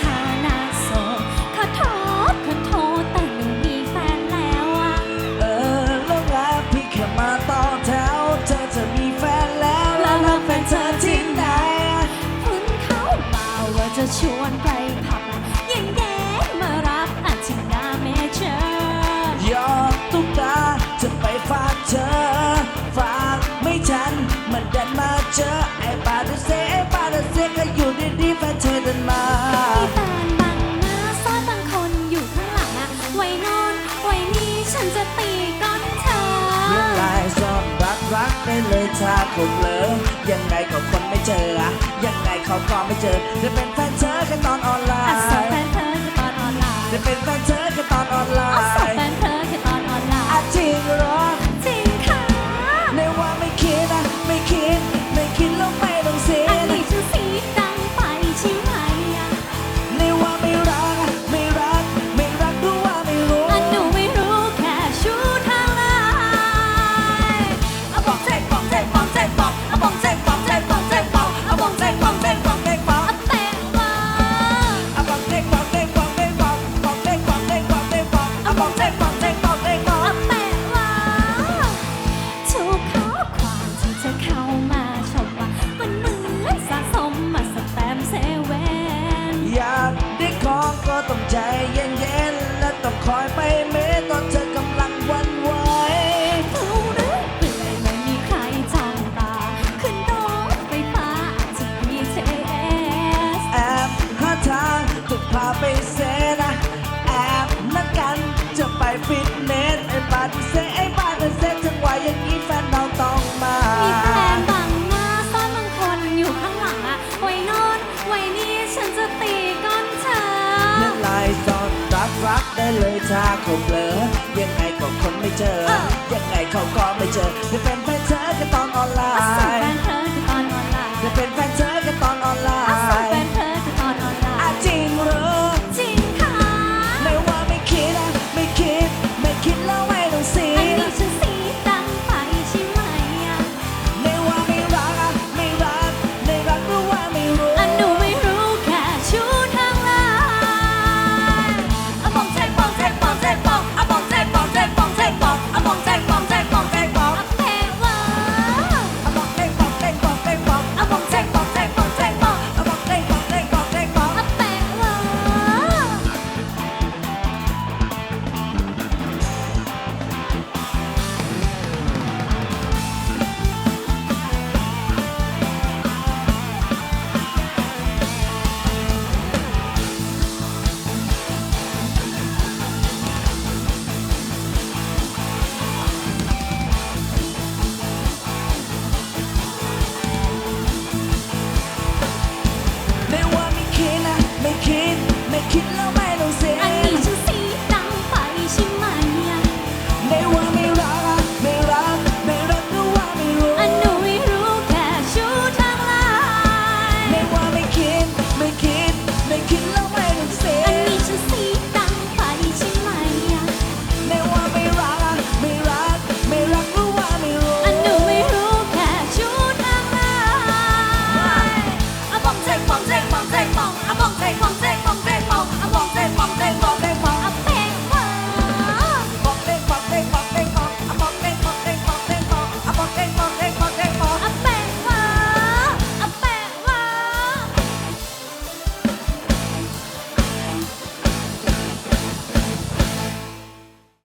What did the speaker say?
ชาวนาโสดขอโทษขอโทษแต่หนูมีแฟนแล้วเออแล้วรักพี่แค่มาต่อแถวเธอจะมีแฟนแล้วแล้วรักแฟนเธอที่ไหนคุณเขามาว่าจะชวนไปผับ ได้เลยถ้าผมเลอยังไงก็คนไม่เจอ ยังไงเขาก็ไม่เจอจะเป็นแฟนเธอแค่ตอนออนไลน์จะเป็นแฟนเธอ day. Yeah. ้าเขาเบลอยังไงก็คนไม่เจอ ยังไงเขาก็ไม่เจอจะเป็นแฟนเธอก็ต้องออนไลน์